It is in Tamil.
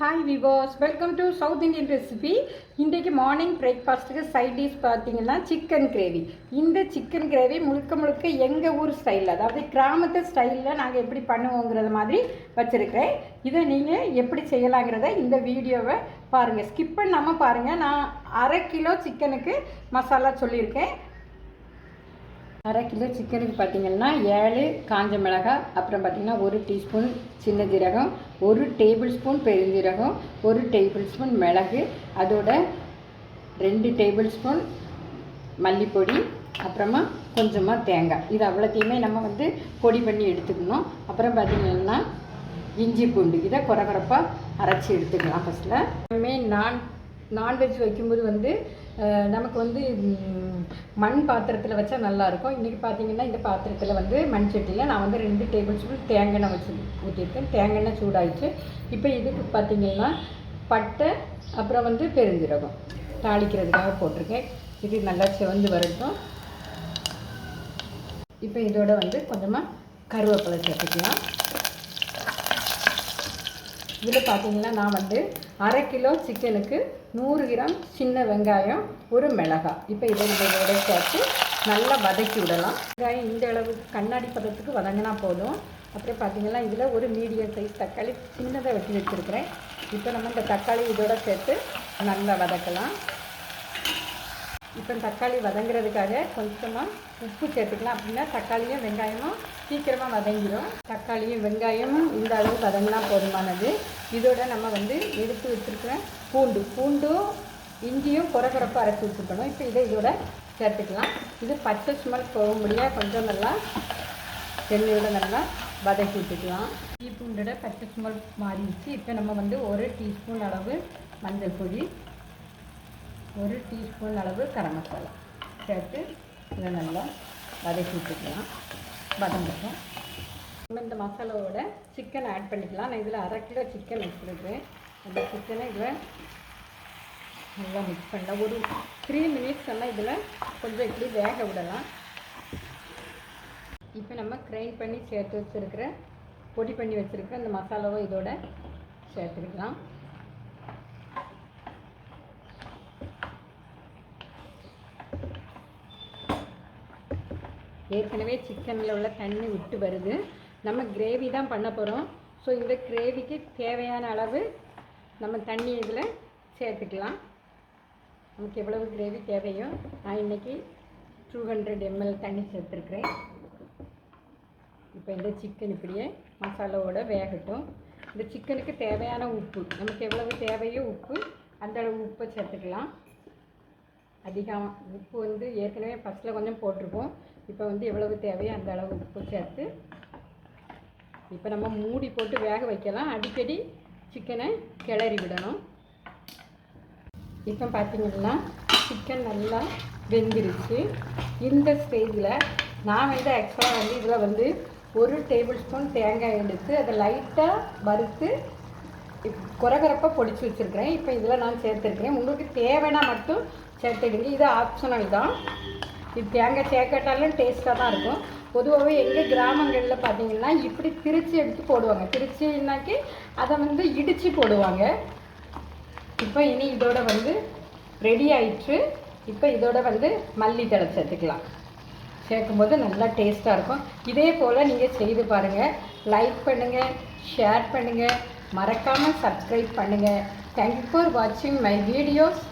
Hi விவோஸ் welcome to south Indian recipe இன்றைக்கு மார்னிங் பிரேக்ஃபாஸ்ட்டுக்கு சைட் டிஷ் பார்த்தீங்கன்னா சிக்கன் கிரேவி இந்த சிக்கன் கிரேவி முழுக்க முழுக்க எங்கள் ஊர் ஸ்டைலில் அதாவது கிராமத்து ஸ்டைலில் நாங்கள் எப்படி பண்ணுவோங்கிறத மாதிரி வச்சுருக்கிறேன். இதை நீங்கள் எப்படி செய்யலாங்கிறத இந்த வீடியோவை பாருங்கள் ஸ்கிப் பண்ணாமல் பாருங்கள் நான் அரை கிலோ சிக்கனுக்கு மசாலா சொல்லியிருக்கேன். அரை கிலோ சிக்கனுக்கு பார்த்தீங்கன்னா ஏழு காஞ்ச மிளகாய் அப்புறம் பார்த்தீங்கன்னா ஒரு டீஸ்பூன் சின்ன ஜீரகம் ஒரு டேபிள் ஸ்பூன் பெருஞ்சீரகம் ஒரு டேபிள் ஸ்பூன் மிளகு அதோட ரெண்டு டேபிள் ஸ்பூன் மல்லிப்பொடி அப்புறமா கொஞ்சமாக தேங்காய். இது அவ்வளோத்தையுமே நம்ம வந்து பொடி பண்ணி எடுத்துக்கணும். அப்புறம் பார்த்திங்கன்னா இஞ்சி பூண்டு. இதை குறகுறப்பாக அரைச்சி எடுத்துக்கலாம் ஃபஸ்ட்டில் எல்லாமே நான் நான்வெஜ் வைக்கும்போது வந்து நமக்கு வந்து மண் பாத்திரத்தில் வச்சா நல்லாயிருக்கும் இன்றைக்கி பார்த்தீங்கன்னா இந்த பாத்திரத்தில் வந்து மண் சட்டியில் நான் வந்து ரெண்டு டேபிள் ஸ்பூன் தேங்காய் வச்சு ஊற்றிருக்கேன் தேங்காய் சூடாயிடுச்சு. இப்போ இதுக்கு பார்த்தீங்கன்னா பட்டை அப்புறம் வந்து பெருஞ்சீரகம் தாளிக்கிறதுக்காக போட்டிருக்கேன். இது நல்லா செவந்து வரட்டும். இப்போ இதோட வந்து கொஞ்சமாக கருவேப்பிலை சேர்த்துக்கலாம். இதில் பார்த்தீங்கன்னா நான் வந்து அரை கிலோ சிக்கனுக்கு நூறு கிராம் சின்ன வெங்காயம் ஒரு மிளகாய் இப்போ இதை நம்ம இதோட நல்லா வதக்கி விடலாம். வெங்காயம் இந்த அளவு கண்ணாடி பதத்துக்கு வதங்கினா போதும். அப்புறம் பார்த்தீங்கன்னா இதில் ஒரு மீடியம் சைஸ் தக்காளி சின்னதாக வெட்டி வச்சுருக்கிறேன். இப்போ நம்ம இந்த தக்காளி இதோட சேர்த்து நல்லா வதக்கலாம். இப்போ தக்காளி வதங்குறதுக்காக கொஞ்சமாக உப்பு சேர்த்துக்கலாம். அப்படின்னா தக்காளியும் வெங்காயமும் சீக்கிரமாக வதங்கிடும் தக்காளியும் வெங்காயமும் இந்த அளவு வதங்கினா போதுமானது. இதோட நம்ம வந்து எடுத்து வச்சுருக்கிற பூண்டு பூண்டும் இஞ்சியும் குறகுறப்பாக அரைச்சி வச்சுருக்கணும். இப்போ இதை இதோட சேர்த்துக்கலாம். இது பச்சை ஸ்மெல் போகும்படியாக கொஞ்சம் நல்லா எண்ணெயோட நல்லா வதக்கி விட்டுக்கலாம். டீ பூண்டோட பச்சை ஸ்மெல் மாறிடுச்சு. இப்போ நம்ம வந்து ஒரு டீஸ்பூன் அளவு மஞ்சள் பொடி ஒரு டீஸ்பூன் அளவு கரம் மசாலா சேர்த்து இதை நல்லா வதக்கி விட்டுக்கலாம். வதங்கட்டும் நம்ம இந்த மசாலாவோட சிக்கன் ஆட் பண்ணிக்கலாம். நான் இதில் அரை கிலோ சிக்கன் வச்சுருக்கேன் அந்த சிக்கனை இதில் நல்லா மிக்ஸ் பண்ணலாம். ஒரு த்ரீ மினிட்ஸ் எல்லாம் இதில் கொஞ்சம் இப்படி வேக விடலாம். இப்போ நம்ம கிரைண்ட் பண்ணி சேர்த்து வச்சுருக்கிற பொடி பண்ணி வச்சுருக்கிற அந்த மசாலாவை இதோட சேர்த்துக்கலாம். ஏற்கனவே சிக்கனில் உள்ள தண்ணி விட்டு வருது. நம்ம கிரேவி தான் பண்ண போகிறோம் ஸோ இந்த கிரேவிக்கு தேவையான அளவு நம்ம தண்ணி இதில் சேர்த்துக்கலாம். நமக்கு எவ்வளவு கிரேவி தேவையோ நான் இன்றைக்கி டூ ஹண்ட்ரட் எம்எல் தண்ணி சேர்த்துருக்குறேன். இப்போ இந்த சிக்கன் இப்படியே மசாலாவோட வேகட்டும். இந்த சிக்கனுக்கு தேவையான உப்பு நமக்கு எவ்வளவு தேவையோ உப்பு அந்த அளவு உப்பை சேர்த்துக்கலாம். அதிகம் உப்பு வந்து ஏற்கனவே ஃபஸ்ட்டில் கொஞ்சம் போட்டிருப்போம். இப்போ வந்து எவ்வளவு தேவையோ அந்த அளவு உப்பு சேர்த்து இப்போ நம்ம மூடி போட்டு வேக வைக்கலாம். அடிக்கடி சிக்கனை கிளறி விடணும். இப்போ பார்த்தீங்கன்னா சிக்கன் நல்லா வெந்துருச்சு. இந்த ஸ்டேஜில் நான் வந்து ஆக்சுவலாக வந்து இதில் வந்து ஒரு டேபிள் ஸ்பூன் தேங்காய் எடுத்து அதை லைட்டாக வறுத்து குறகுறப்பாக பொடிச்சு வச்சுருக்கிறேன். இப்போ இதில் நான் சேர்த்துருக்கிறேன். உங்களுக்கு தேவைன்னா மட்டும் சேர்த்துக்கிங்க இது ஆப்ஷனல் தான். இது தேங்காய் சேர்க்கட்டாலும் டேஸ்ட்டாக தான் இருக்கும். பொதுவாகவே எங்கள் கிராமங்களில் பார்த்தீங்கன்னா இப்படி திரிச்சு எடுத்து போடுவாங்க. திரிச்சின்னாக்கி அதை வந்து இடித்து போடுவாங்க. இப்போ இனி இதோட வந்து ரெடி ஆயிடுச்சு இப்போ இதோட வந்து மல்லி தடை சேர்த்துக்கலாம். சேர்க்கும்போது நல்லா டேஸ்ட்டாக இருக்கும். இதே போல் நீங்கள் செய்து பாருங்கள் லைக் பண்ணுங்கள் ஷேர் பண்ணுங்கள் மறக்காமல் சப்ஸ்கிரைப் பண்ணுங்கள் தேங்க்யூ ஃபார் வாட்சிங் மை வீடியோஸ்